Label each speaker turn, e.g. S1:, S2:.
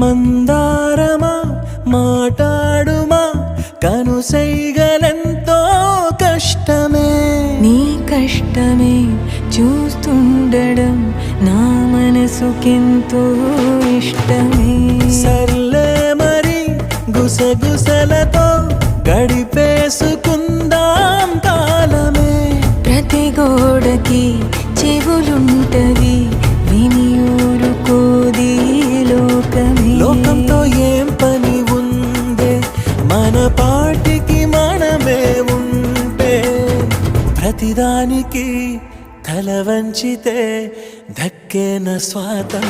S1: మందారమా మాటాడుమా కనుసైగలెంతో కష్టమే.
S2: నీ కష్టమే చూస్తుండడం నా మనసుకెంతో ఇష్టమే.
S1: సర్లే మరి గుసగుసలతో గడిపేసుకుందాం కాలమే.
S2: ప్రతి గోడకి చెవులుంటవి విని ఊరుకోది లోకమే.
S1: లోకంతో ఏం పని ఉందే? మన పాటికి మనమే ఉంటే ప్రతిదానికి తల వంచితే దక్కేన స్వాతం